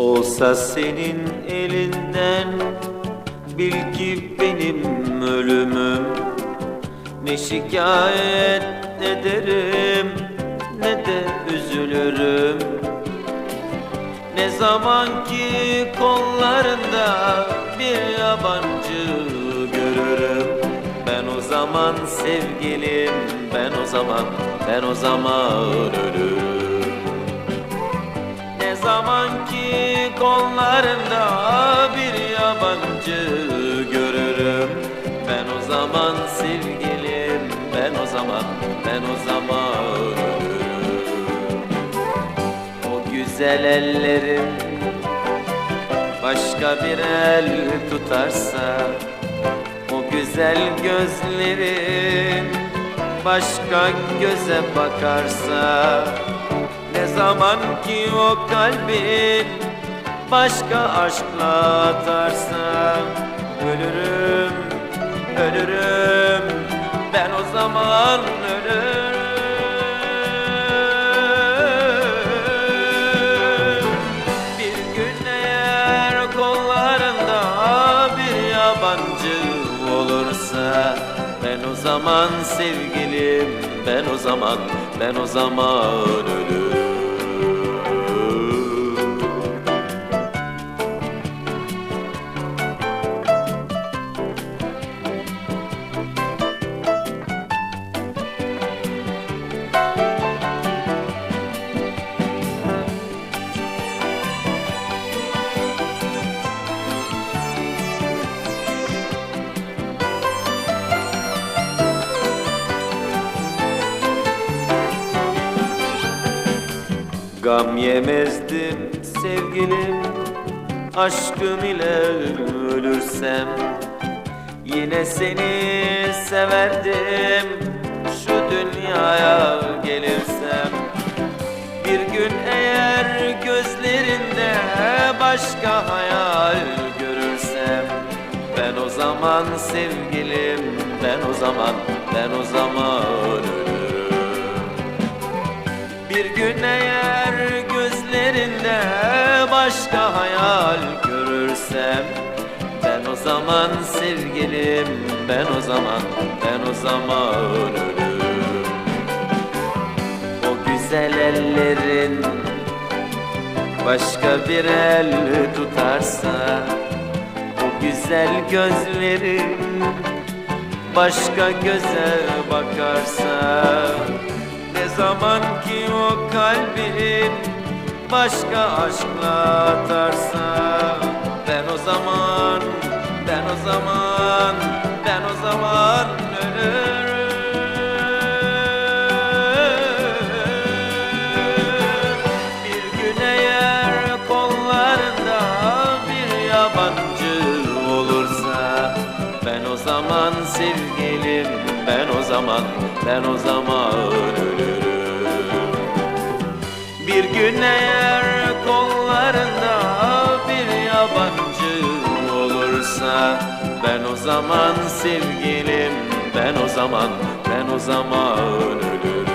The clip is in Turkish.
Yoksa senin elinden bil ki benim ölümüm. Ne şikayet ederim ne de üzülürüm. Ne zaman ki kollarında bir yabancı görürüm. Ben o zaman sevgilim ben o zaman ben o zaman ölürüm ne zaman ki kollarında bir yabancı görürüm. Ben o zaman sevgilim ben o zaman ben o zaman. Ölürüm O güzel ellerim başka bir el tutarsa O güzel gözlerin başka göze bakarsa zaman ki o kalbin başka aşkla atarsa Ölürüm, ölürüm. Ben o zaman ölürüm. Olursa Ben o zaman sevgilim ben o zaman ben o zaman ölürüm Gam yemezdim sevgilim Aşkım ile ölürsem. Yine seni severdim Şu dünyaya gelirsem. Bir gün eğer gözlerinde Başka hayal görürsem. Ben o zaman sevgilim Ben o zaman, ben o zaman başka hayal görürsem Ben o zaman sevgilim, ben o zaman, ben o zaman ölürüm. O güzel ellerin başka bir el tutarsa O güzel gözlerin başka göze bakarsa ne zaman ki o kalbin başka aşkla atarsa Ben o zaman, ben o zaman, ben o zaman ölürüm. Bir gün eğer kollarında bir yabancı olursa Ben o zaman sevgilim, ben o zaman, ben o zaman ölürüm Bir gün eğer kollarında bir yabancı olursa Ben o zaman sevgilim, ben o zaman, ben o zaman ölürüm